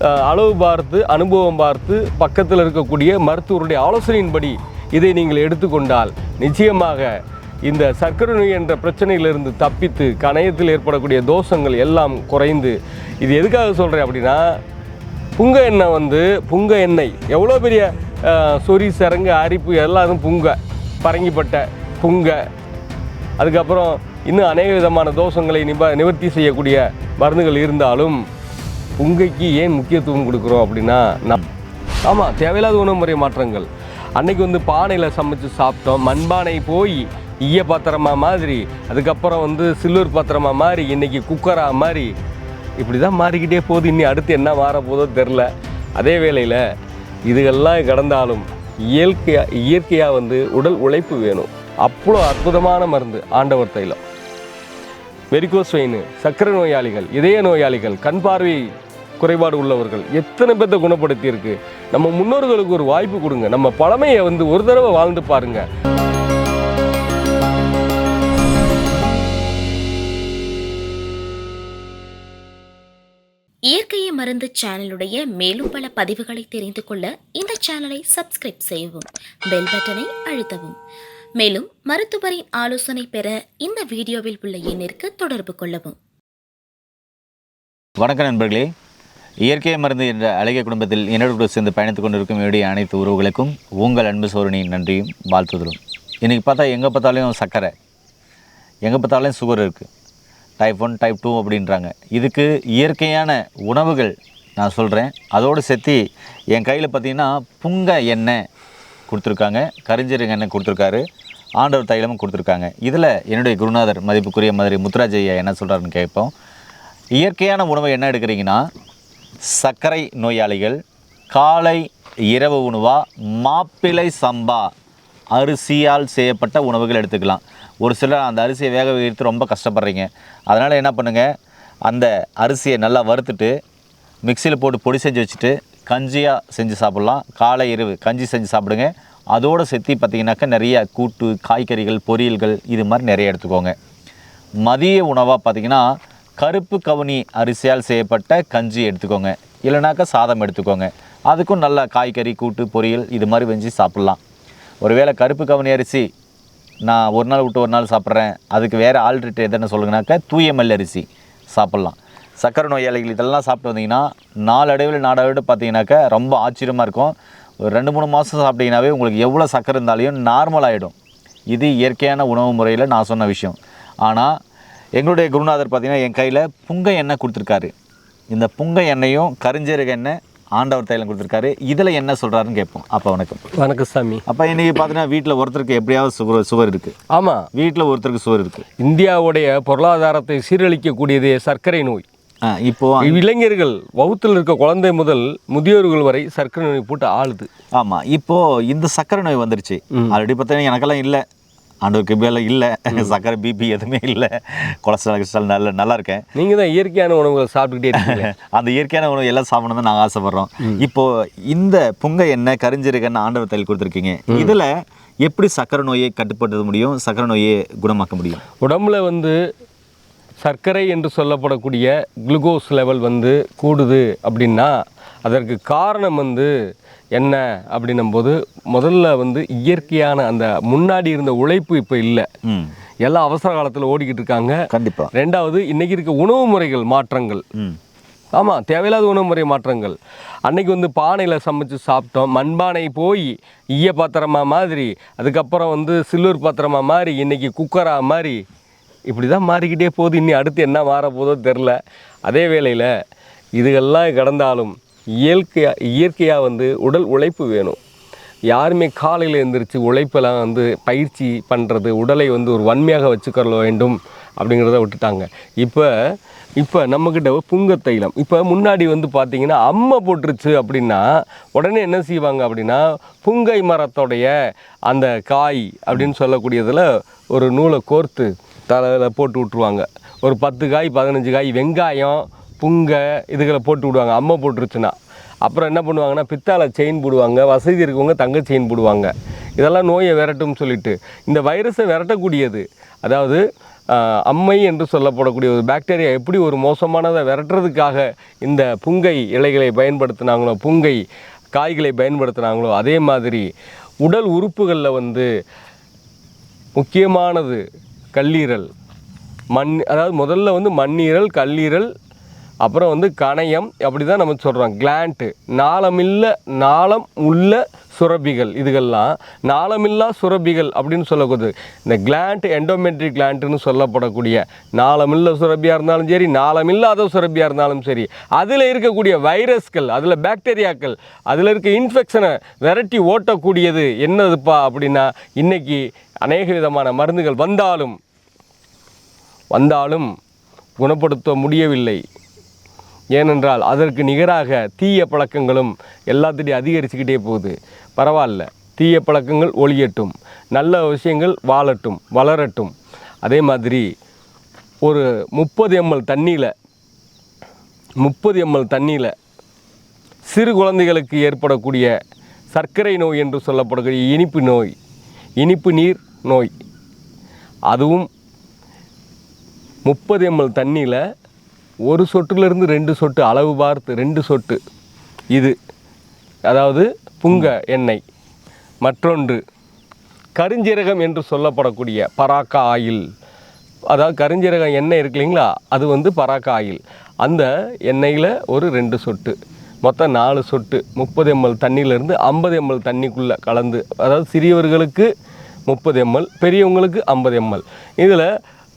அளவு பார்த்து அனுபவம் பார்த்து பக்கத்தில் இருக்கக்கூடிய மருத்துவருடைய ஆலோசனையின்படி இதை நீங்கள் எடுத்துக்கொண்டால் நிச்சயமாக இந்த சர்க்கரை நோய் என்ற பிரச்சனையிலிருந்து தப்பித்து கணையத்தில் ஏற்படக்கூடிய தோஷங்கள் எல்லாம் குறைந்து இது எதுக்காக சொல்கிறேன் அப்படின்னா புங்க எண்ணெய் வந்து புங்க எண்ணெய் எவ்வளோ பெரிய சொறி சரங்கு அரிப்பு எல்லாரும் புங்க பரங்கிப்பட்ட புங்க. அதுக்கப்புறம் இன்னும் அநேக விதமான தோஷங்களை நிப நிவர்த்தி செய்யக்கூடிய மருந்துகள் இருந்தாலும் புங்கைக்கு ஏன் முக்கியத்துவம் கொடுக்குறோம் அப்படின்னா நம் ஆமாம் தேவையில்லாத உணவு முறை மாற்றங்கள். அன்னைக்கு வந்து பானையில் சமைச்சு சாப்பிட்டோம். மண்பானை போய் ஈய பாத்திரமா மாதிரி அதுக்கப்புறம் வந்து சில்வர் பாத்திரமா மாதிரி இன்றைக்கி குக்கராக மாதிரி இப்படி தான் மாறிக்கிட்டே போகுது. இன்னி அடுத்து என்ன மாற போதோ தெரில அதே வேளையில் இதுகள்லாம் கடந்தாலும் இயற்கையாக இயற்கையாக வந்து உடல் உழைப்பு வேணும். அவ்வளோ அற்புதமான மருந்து ஆண்டவர் தைலம். வெரிகோஸ் வெயின் சர்க்கரை நோயாளிகள் இதய நோயாளிகள் கண் பார்வை குறைபாடு உள்ளவர்கள் எத்தனை பேர்த்த குணப்படுத்தி இருக்கு நம்ம முன்னோர்களுக்கு ஒரு வாய்ப்பு கொடுங்க. நம்ம பழமையை வந்து ஒரு தடவை வாழ்ந்து பாருங்க. இயற்கையை மருந்து சேனலுடைய மேலும் பல பதிவுகளை தெரிந்து கொள்ள இந்த சேனலை சப்ஸ்கிரைப் செய்யவும் பெல் பட்டனை அழுத்தவும். மேலும் மருத்துவரின் ஆலோசனை பெற இந்த வீடியோவில் உள்ள எண்ணிற்கு தொடர்பு கொள்ளவும். வணக்கம் நண்பர்களே. இயற்கை மருந்து என்ற அழகிய குடும்பத்தில் என்னோடு கூட சேர்ந்து பயணித்துக் கொண்டிருக்கும் என்னுடைய அனைத்து உறவுகளுக்கும் உங்கள் அன்பு சோழனின் நன்றியும் வாழ்த்துதலும். இன்றைக்கி பார்த்தா எங்கே பார்த்தாலும் சர்க்கரை எங்கே பார்த்தாலும் சுகர் இருக்குது டைப் ஒன் டைப் டூ அப்படின்றாங்க. இதுக்கு இயற்கையான உணவுகள் நான் சொல்கிறேன் அதோடு சேர்த்து என் கையில் பார்த்தீங்கன்னா புங்க எண்ணெய் கொடுத்துருக்காங்க. கரிஞ்சீரக எண்ணெய் கொடுத்துருக்காரு. ஆண்டவர் தைலமும் கொடுத்துருக்காங்க. இதில் என்னுடைய குருநாதர் மதிப்புக்குரிய மாதிரி முத்துராஜ் ஐயா என்ன சொல்கிறாருன்னு கேட்போம். இயற்கையான உணவை என்ன எடுக்கிறீங்கன்னா சர்க்கரை நோயாளிகள் காலை இரவு உணவா மாப்பிளை சம்பா அரிசியால் செய்யப்பட்ட உணவுகள் எடுத்துக்கலாம். ஒரு சிலர் அந்த அரிசியை வேக வைத்து ரொம்ப கஷ்டப்படுறீங்க. அதனால் என்ன பண்ணுங்கள் அந்த அரிசியை நல்லா வறுத்துட்டு மிக்சியில் போட்டு பொடி செஞ்சு வச்சுட்டு கஞ்சியாக செஞ்சு சாப்பிட்லாம். காலை இரவு கஞ்சி செஞ்சு சாப்பிடுங்க. அதோடு சேர்த்து பார்த்திங்கனாக்கா நிறைய கூட்டு காய்கறிகள் பொரியல்கள் இது மாதிரி நிறைய எடுத்துக்கோங்க. மதிய உணவாக பார்த்தீங்கன்னா கருப்பு கவுனி அரிசியால் செய்யப்பட்ட கஞ்சி எடுத்துக்கோங்க. இல்லைனாக்கா சாதம் எடுத்துக்கோங்க. அதுக்கும் நல்ல காய்கறி கூட்டு பொரியல் இது மாதிரி வெஞ்சு சாப்பிட்லாம். ஒருவேளை கருப்பு கவுனி அரிசி நான் ஒரு நாள் விட்டு ஒரு நாள் சாப்பிட்றேன். அதுக்கு வேறு ஆல்ட்ரேட் எதுன்னு சொல்லுங்கனாக்கா தூய மல் அரிசி சாப்பிட்லாம். சக்கரை நோயாளிகள் இதெல்லாம் சாப்பிட்டு வந்தீங்கன்னா நாளடைவில் நாளடைவில் பார்த்தீங்கன்னாக்கா ரொம்ப ஆச்சரியமாக இருக்கும். ஒரு ரெண்டு மூணு மாதம் சாப்பிட்டீங்கன்னாவே உங்களுக்கு எவ்வளோ சக்கரை இருந்தாலையும் நார்மல் ஆகிடும் இது இயற்கையான உணவு முறையில் நான் சொன்ன விஷயம். ஆனால் எங்களுடைய குருநாதர் பார்த்தீங்கன்னா என் கையில் புங்க எண்ணெய் கொடுத்துருக்காரு. இந்த புங்க எண்ணெயும் கரிஞ்சீரக எண்ணெய் ஆண்டவர் தைலம் கொடுத்துருக்காரு. இதில் என்ன சொல்கிறாருன்னு கேட்போம். அப்போ வணக்கம். வணக்கம் சாமி. அப்போ இன்றைக்கி பார்த்தீங்கன்னா வீட்டில் ஒருத்தருக்கு எப்படியாவது சுகர் சுகர் இருக்குது ஆமாம் வீட்டில் ஒருத்தருக்கு சுகர் இருக்குது இந்தியாவுடைய பொருளாதாரத்தை சீரழிக்கக்கூடியதே சர்க்கரை நோய். இப்போது இளைஞர்கள் வகுத்தில் இருக்க குழந்தை முதல் முதியோர்கள் வரை சர்க்கரை நோய் போட்டு ஆளுது. ஆமாம் இப்போது இந்த சர்க்கரை நோய் வந்துருச்சு. ஆல்ரெடி பார்த்தீங்கன்னா எனக்கெல்லாம் இல்லை. ஆண்டவருக்கு இப்படியெல்லாம் இல்லை. சர்க்கரை பிபி எதுவுமே இல்லை. கொலஸ்ட்ரால் கிலஸ்ட்ரால் நல்ல நல்லா இருக்கேன். நீங்கள் தான் இயற்கையான உணவுகளை சாப்பிட்டுக்கிட்டே இருக்கீங்க. அந்த இயற்கையான உணவு எல்லாம் சாப்பிடணும் நாங்கள் ஆசைப்படுறோம். இப்போ இந்த புங்க எண்ணெய் கரிஞ்சீரக எண்ணெய் ஆண்டவர் தையல் கொடுத்துருக்கீங்க. இதில் எப்படி சர்க்கரை நோயை கட்டுப்படுத்த முடியும் சர்க்கரை நோயை குணமாக்க முடியும்? உடம்புல வந்து சர்க்கரை என்று சொல்லப்படக்கூடிய குளுக்கோஸ் லெவல் வந்து கூடுது அப்படின்னா அதற்கு காரணம் வந்து என்ன அப்படின்னும் போது முதல்ல வந்து இயற்கையான அந்த முன்னாடி இருந்த உழைப்பு இப்போ இல்லை. எல்லாம் அவசர காலத்தில் ஓடிக்கிட்டு இருக்காங்க. கண்டிப்பாக ரெண்டாவது இன்னைக்கு இருக்க உணவு முறைகள் மாற்றங்கள். ஆமாம் தேவையில்லாத உணவு முறை மாற்றங்கள். அன்னைக்கு வந்து பானையில் சமைச்சு சாப்பிட்டோம். மண்பானை போய் ஈய பாத்திரமா மாதிரி அதுக்கப்புறம் வந்து சில்வர் பாத்திரமா மாதிரி இன்னைக்கு குக்கரா மாதிரி இப்படி தான் மாறிக்கிட்டே போகுது. இன்னி அடுத்து என்ன மாற போதோ தெரில அதே வேளையில் இதுகெல்லாம் கடந்தாலும் இயற்கையாக இயற்கையாக வந்து உடல் உழைப்பு வேணும். யாருமே காலையில் எழுந்திரிச்சு உழைப்பெல்லாம் வந்து பயிற்சி பண்ணுறது உடலை வந்து ஒரு வன்மையாக வச்சுக்கொள்ள வேண்டும் அப்படிங்கிறத விட்டுட்டாங்க. இப்போ இப்போ நம்மக்கிட்ட புங்க தைலம். இப்போ முன்னாடி வந்து பார்த்தீங்கன்னா அம்மை போட்டுருச்சு அப்படின்னா உடனே என்ன செய்வாங்க அப்படின்னா புங்கை மரத்தோடைய அந்த காய் அப்படின்னு சொல்லக்கூடியதில் ஒரு நூலை கோர்த்து தலையில் போட்டு விட்ருவாங்க ஒரு பத்து காய் பதினஞ்சு காய் வெங்காயம் புங்கை இதுகளை போட்டு விடுவாங்க. அம்மை போட்டுருச்சுன்னா. அப்புறம் என்ன பண்ணுவாங்கன்னா பித்தாளை செயின் போடுவாங்க. வசதி இருக்கவங்க தங்க செயின் போடுவாங்க. இதெல்லாம் நோயை விரட்டும்னு சொல்லிட்டு. இந்த வைரஸை விரட்டக்கூடியது. அதாவது அம்மை என்று சொல்லப்படக்கூடிய ஒரு பாக்டீரியா எப்படி ஒரு மோசமானதை விரட்டுறதுக்காக இந்த புங்கை இலைகளை பயன்படுத்தினாங்களோ புங்கை காய்களை பயன்படுத்தினாங்களோ அதே மாதிரி உடல் உறுப்புகளில் வந்து முக்கியமானது கல்லீரல். மண் அதாவது முதல்ல வந்து மண்ணீரல் கல்லீரல் அப்புறம் வந்து கணையம் அப்படி தான் நம்ம சொல்கிறோம் கிளாண்ட்டு நாளமில்ல நாளம் உள்ள சுரபிகள் இதுகள்லாம் நாளமில்லா சுரபிகள் அப்படின்னு சொல்லக்கூடாது. இந்த கிளாண்ட் எண்டோமெட்ரிக் கிளாண்ட்டுன்னு சொல்லப்படக்கூடிய நாளமில்ல சுரபியாக இருந்தாலும் சரி நாளமில்லாத சுரப்பியாக இருந்தாலும் சரி அதில் இருக்கக்கூடிய வைரஸ்கள் அதில் பாக்டீரியாக்கள் அதில் இருக்க இன்ஃபெக்ஷனை விரட்டி ஓட்டக்கூடியது என்னதுப்பா அப்படின்னா இன்றைக்கி அநேக விதமான மருந்துகள் வந்தாலும் வந்தாலும் குணப்படுத்த முடியவில்லை. ஏனென்றால் அதற்கு நிகராக தீய பழக்கங்களும் எல்லாத்திட்டையும் அதிகரிச்சுக்கிட்டே போகுது. பரவாயில்ல. தீய பழக்கங்கள் ஒழியட்டும் நல்ல விஷயங்கள் வாழட்டும் வளரட்டும். அதே மாதிரி ஒரு முப்பது எம்எல் தண்ணியில் முப்பது எம்எல் தண்ணியில் சிறு குழந்தைகளுக்கு ஏற்படக்கூடிய சர்க்கரை நோய் என்று சொல்லப்படக்கூடிய இனிப்பு நோய் இனிப்பு நீர் நோய். அதுவும் முப்பது எம்எல் தண்ணியில் ஒரு சொட்டுலேருந்து ரெண்டு சொட்டு அளவு பார்த்து ரெண்டு சொட்டு. இது அதாவது புங்க எண்ணெய். மற்றொன்று கருஞ்சீரகம் என்று சொல்லப்படக்கூடிய பராக்கா ஆயில். அதாவது கருஞ்சீரகம் எண்ணெய் இருக்கு இல்லைங்களா? அது வந்து பராக்கா ஆயில். அந்த எண்ணெயில் ஒரு ரெண்டு சொட்டு மொத்தம் நாலு சொட்டு முப்பது எம்எல் தண்ணியிலேருந்து ஐம்பது எம்எல் தண்ணிக்குள்ளே கலந்து அதாவது சிறியவர்களுக்கு முப்பது எம்எல் பெரியவங்களுக்கு ஐம்பது எம்எல். இதில்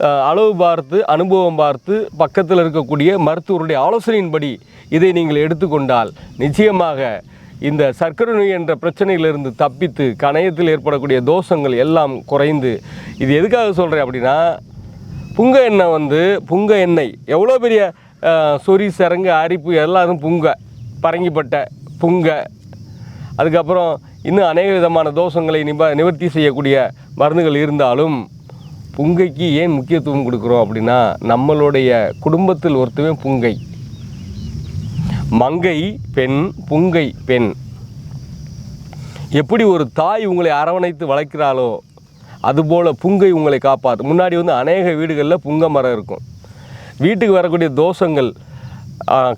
அளவு பார்த்து அனுபவம் பார்த்து பக்கத்தில் இருக்கக்கூடிய மருத்துவருடைய ஆலோசனையின்படி இதை நீங்கள் எடுத்துக்கொண்டால் நிச்சயமாக இந்த சர்க்கரை நோய் என்ற பிரச்சனையிலிருந்து தப்பித்து கணையத்தில் ஏற்படக்கூடிய தோஷங்கள் எல்லாம் குறைந்து இது எதுக்காக சொல்கிறேன் அப்படின்னா புங்க எண்ணெய் வந்து புங்க எண்ணெய் எவ்வளோ பெரிய சொறி சரங்கு அரிப்பு எல்லாரும் புங்க பரங்கிப்பட்ட புங்க. அதுக்கப்புறம் இன்னும் அநேக விதமான தோஷங்களை நிப நிவர்த்தி செய்யக்கூடிய மருந்துகள் இருந்தாலும் புங்கைக்கு ஏன் முக்கியத்துவம் கொடுக்குறோம் அப்படின்னா நம்மளுடைய குடும்பத்தில் ஒருத்தவன் புங்கை. மங்கை பெண் புங்கை பெண். எப்படி ஒரு தாய் உங்களை அரவணைத்து வளர்க்கிறாளோ அதுபோல் புங்கை உங்களை காப்பாற்று முன்னாடி வந்து அநேக வீடுகளில் புங்க மரம் இருக்கும். வீட்டுக்கு வரக்கூடிய தோஷங்கள்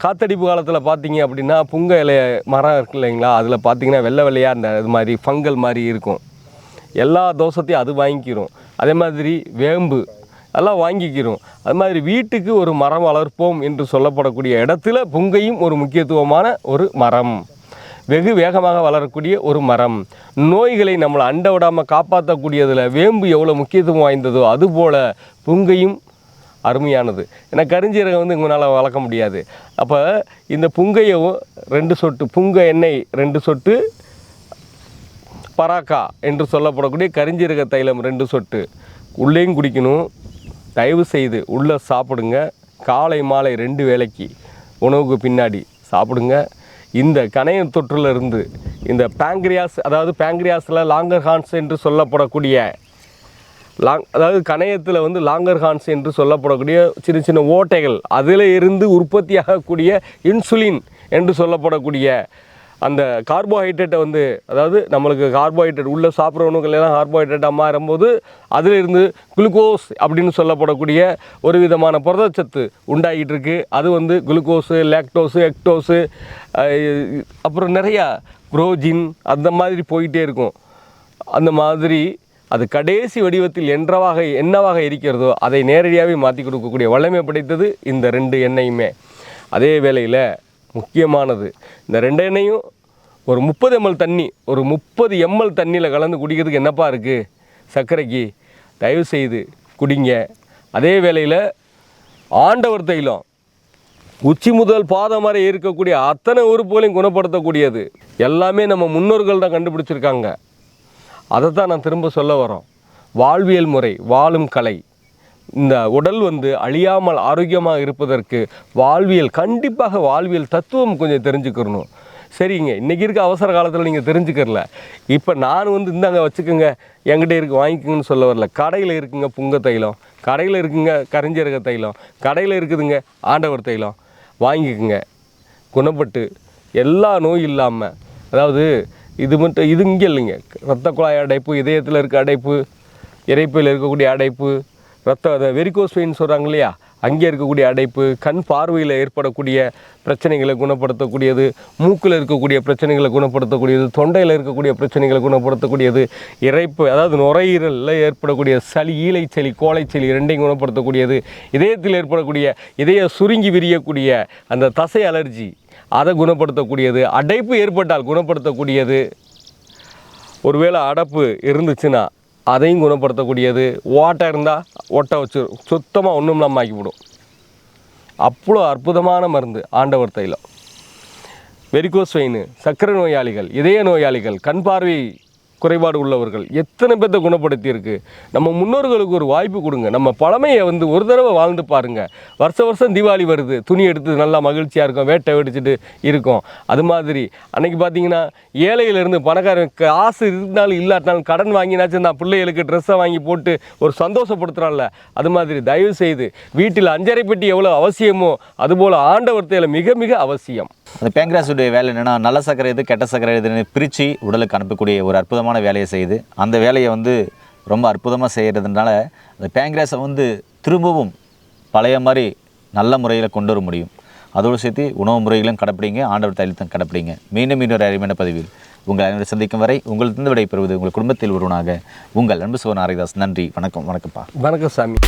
காத்தடிப்பு காலத்தில் பார்த்தீங்க அப்படின்னா புங்க இலைய மரம் இருக்கு இல்லைங்களா? அதில் பார்த்தீங்கன்னா வெள்ளை வெள்ளையாக அந்த இது மாதிரி ஃபங்கல் மாதிரி இருக்கும். எல்லா தோஷத்தையும் அது வாங்கிக்கிறோம் அதே மாதிரி வேம்பு எல்லாம் வாங்கிக்கிறோம். அது மாதிரி வீட்டுக்கு ஒரு மரம் வளர்ப்போம் என்று சொல்லப்படக்கூடிய இடத்துல புங்கையும் ஒரு முக்கியத்துவமான ஒரு மரம். வெகு வேகமாக வளரக்கூடிய ஒரு மரம். நோய்களை நம்மளை அண்ட விடாமல் காப்பாற்றக்கூடியதில் வேம்பு எவ்வளோ முக்கியத்துவம் வாய்ந்ததோ அதுபோல் புங்கையும் அருமையானது. ஏன்னா கருஞ்சீரகம் வந்து உங்களால் வளர்க்க முடியாது. அப்போ இந்த புங்கையவும் ரெண்டு சொட்டு புங்க எண்ணெய் ரெண்டு சொட்டு பராக்கா என்று சொல்லப்படக்கூடிய கரிஞ்சீரக தைலம் ரெண்டு சொட்டு. உள்ளேயும் குடிக்கணும். தயவு செய்து உள்ளே சாப்பிடுங்க. காலை மாலை ரெண்டு வேளைக்கு உணவுக்கு பின்னாடி சாப்பிடுங்க. இந்த கணையம் தொற்றுலேருந்து இந்த பேங்க்ரியாஸ் அதாவது பேங்க்ரியாஸில் லாங்கர் ஹான்ஸ் என்று சொல்லப்படக்கூடிய லாங் அதாவது கணையத்தில் வந்து லாங்கர் ஹான்ஸ் என்று சொல்லப்படக்கூடிய சின்ன சின்ன ஓட்டைகள். அதில் இருந்து உற்பத்தியாகக்கூடிய இன்சுலின் என்று சொல்லப்படக்கூடிய அந்த கார்போஹைட்ரேட்டை வந்து அதாவது நம்மளுக்கு கார்போஹைட்ரேட் உள்ளே சாப்பிட்ற எல்லாம் கார்போஹைட்ரேட்டாக மாறும்போது அதிலிருந்து குளுக்கோஸ் அப்படின்னு சொல்லப்படக்கூடிய ஒரு விதமான புரதச்சத்து உண்டாகிட்டு இருக்கு அது வந்து குளுக்கோஸு லேக்டோஸு எக்டோஸு அப்புறம் நிறையா புரோஜின் அந்த மாதிரி போயிட்டே இருக்கும். அந்த மாதிரி அது கடைசி வடிவத்தில் என்றவாக என்னவாக இருக்கிறதோ அதை நேரடியாகவே மாற்றி கொடுக்கக்கூடிய வல்லமை படைத்தது இந்த ரெண்டு எண்ணெயுமே. அதே வேளையில் முக்கியமானது. இந்த ரெண்டு எண்ணெயும் ஒரு முப்பது எம்எல் தண்ணி ஒரு முப்பது எம்எல் தண்ணியில் கலந்து குடிக்கிறதுக்கு என்னப்பா இருக்குது சர்க்கரைக்கு தயவு செய்து குடிங்க. அதே வேளையில் ஆண்டவர் தைலம் உச்சி முதல் பாதம் வரை இருக்கக்கூடிய அத்தனை உறுப்புகளையும் குணப்படுத்தக்கூடியது. எல்லாமே நம்ம முன்னோர்கள் தான் கண்டுபிடிச்சிருக்காங்க. அதை தான் நான் திரும்ப சொல்ல வரோம் வாழ்வியல் முறை வாழும் கலை. இந்த உடல் வந்து அழியாமல் ஆரோக்கியமாக இருப்பதற்கு வாழ்வியல் கண்டிப்பாக வாழ்வியல் தத்துவம் கொஞ்சம் தெரிஞ்சுக்கிறணும் சரிங்க இன்றைக்கி இருக்க அவசர காலத்தில் நீங்கள் தெரிஞ்சுக்கிறல. இப்போ நான் வந்து இந்தாங்க வச்சுக்கோங்க என்கிட்ட இருக்கு வாங்கிக்கோங்கன்னு சொல்ல வரல. கடையில் இருக்குங்க புங்க தைலம். கடையில் இருக்குங்க கரிஞ்சீரக தைலம். கடையில் இருக்குதுங்க ஆண்டவர் தைலம். வாங்கிக்கோங்க. குணப்பட்டு எல்லா நோய் இல்லாமல் அதாவது இது மட்டும் இது இங்கே இல்லைங்க. ரத்த குழாய் அடைப்பு இதயத்தில் இருக்க அடைப்பு இறைப்பையில் இருக்கக்கூடிய அடைப்பு ரத்த வெரிகோஸ் வெயின் சொல்கிறாங்க இல்லையா? அங்கே இருக்கக்கூடிய அடைப்பு கண் பார்வையில் ஏற்படக்கூடிய பிரச்சனைகளை குணப்படுத்தக்கூடியது மூக்கில் இருக்கக்கூடிய பிரச்சனைகளை குணப்படுத்தக்கூடியது தொண்டையில் இருக்கக்கூடிய பிரச்சனைகளை குணப்படுத்தக்கூடியது இறைப்பு அதாவது நுரையீரலில் ஏற்படக்கூடிய சளி ஈலைச்சளி கோழைச்சளி ரெண்டையும் குணப்படுத்தக்கூடியது இதயத்தில் ஏற்படக்கூடிய இதய சுருங்கி விரியக்கூடிய அந்த தசை அலர்ஜி அதை குணப்படுத்தக்கூடியது அடைப்பு ஏற்பட்டால் குணப்படுத்தக்கூடியது. ஒருவேளை அடப்பு இருந்துச்சுன்னா அதையும் குணப்படுத்தக்கூடியது. ஓட்டை இருந்தால் ஒட்டை வச்சு சுத்தமாக ஒன்றும் இல்லாமல் ஆக்கிவிடும். அவ்வளோ அற்புதமான மருந்து ஆண்டவர் தைலம். வெரிகோஸ் வெயின் சர்க்கரை நோயாளிகள் இதய நோயாளிகள் கண் பார்வை குறைபாடு உள்ளவர்கள். எத்தனை பேர்த்த குணப்படுத்தியிருக்கு? நம்ம முன்னோர்களுக்கு ஒரு வாய்ப்பு கொடுங்க. நம்ம பழமையை வந்து ஒரு தடவை வாழ்ந்து பாருங்கள் வருஷ வருஷம் தீபாவளி வருது. துணி எடுத்து நல்லா மகிழ்ச்சியாக இருக்கும். வேட்டை வெடிச்சிட்டு இருக்கும். அது மாதிரி அன்னைக்கு பார்த்தீங்கன்னா ஏழையிலேருந்து பணக்காரன் காசு இருந்தாலும் இல்லாட்டினாலும் கடன் வாங்கினாச்சும் நான் பிள்ளைகளுக்கு ட்ரெஸ்ஸை வாங்கி போட்டு ஒரு சந்தோஷப்படுத்துகிறான்ல அது மாதிரி தயவு செய்து வீட்டில் அஞ்சரை பெட்டி எவ்வளோ அவசியமோ அதுபோல் ஆண்டவர் மிக மிக அவசியம். அந்த பேங்க்ராஸுடைய வேலை என்னென்னா நல்ல சர்க்கரை எது கெட்ட சர்க்கரை எதுன்னு பிரித்து உடலுக்கு அனுப்பக்கூடிய ஒரு அற்புதமான வேலையை செய்யுது. அந்த வேலையை வந்து ரொம்ப அற்புதமாக செய்கிறதுனால அந்த பேங்க்ராஸை வந்து திரும்பவும் பழைய மாதிரி நல்ல முறையில் கொண்டு வர முடியும். அதோடு சேர்த்து உணவு முறைகளும் கடைப்பிடிங்க ஆண்டவர் தைலத்தையும் கடைப்பிடிங்க. மீண்டும் இன்னொரு அருமையான பதிவில் உங்கள் அனைவரும் சந்திக்கும் வரை உங்களிருந்து விடைபெறுவது உங்கள் குடும்பத்தில் ஒருவனாக உங்கள் அன்பு சிவன் ஆரிதாஸ் நன்றி வணக்கம் வணக்கம்ப்பா. வணக்கம் சாமி.